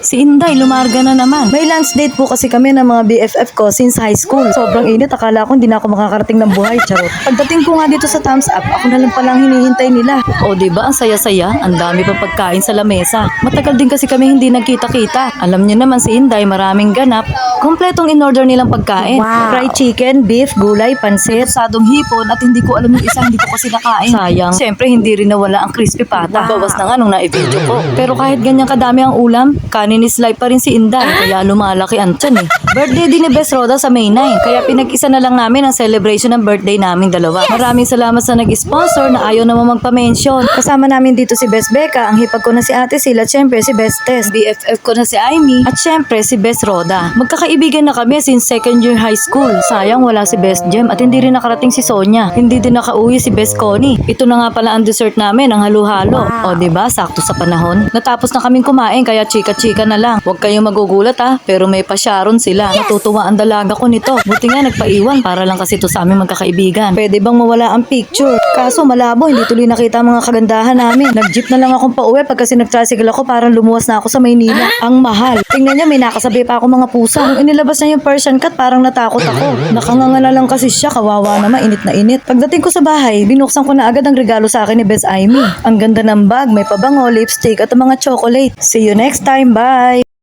Si Inday, lumarga na naman. May lunch date po kasi kami ng mga BFF ko since high school. Sobrang init, akala ko hindi na ako makakarating ng buhay, charot. Pagdating ko nga dito sa thumbs up, ako na lang palang hinihintay nila. O, di ba? Ang saya-saya. Ang dami pa pagkain sa lamesa. Matagal din kasi kami hindi nagkita-kita. Alam niyo naman si Inday, maraming ganap. Kompletong in-order nilang pagkain. Fried chicken, beef, gulay, pansit. Sadong hipon at hindi ko alam yung isa, hindi ko kasi nakain. Sayang. Siyempre, hindi rin nawala ang crispy pata. Bawas na nga nung na-video ko. Pero kahit ganyan kadami ang ulam, kanin life pa rin si Inday. Kaya lumalaki ang tiyan eh. Birthday din ni Best Roda sa May 9. Kaya pinag-isa na lang namin ang celebration ng birthday naming dalawa. Maraming salamat sa nag-sponsor na ayaw naman magpa-mention. Kasama namin dito si Best Becca, ang hipag ko na si Ate Sil at syempre si Best Tess. BFF ko na si Aimee at syempre si Best Roda. Magkakaibigan na kami since second year high school. Sayang wala si Best Jem at hindi rin nakarating si Sonia. Hindi din nakauwi si Best Connie. Ito na nga pala ang dessert namin, ang halo-halo. O 'di ba sakto sa panahon. Natapos na kaming kumain kaya chika-chika na lang. Huwag kayong magugulat ha, pero may pasyaron sila. Natutuwa ang dalaga ko nito. Buti nga nagpaiwan para lang kasi ito sa aming magkakaibigan. Pwede bang mawala ang picture? Kaso malabo, hindi tuloy nakita ang mga kagandahan namin. Nag-jeep na lang akong pauwi pag kasi nag-tricycle ako parang lumuwas na ako sa Maynila. Ang mahal. Tingnan niya, may nakasabi pa ako mga pusa. Nung inilabas niya yung Persian cat, parang natakot ako. Nakanganga na lang kasi siya, kawawa naman, init na init. Pagdating ko sa bahay, binuksan ko na agad ang regalo sa akin ni Best Aimee. Ang ganda ng bag, may pabango, lipstick at mga chocolate. See you next time, bye!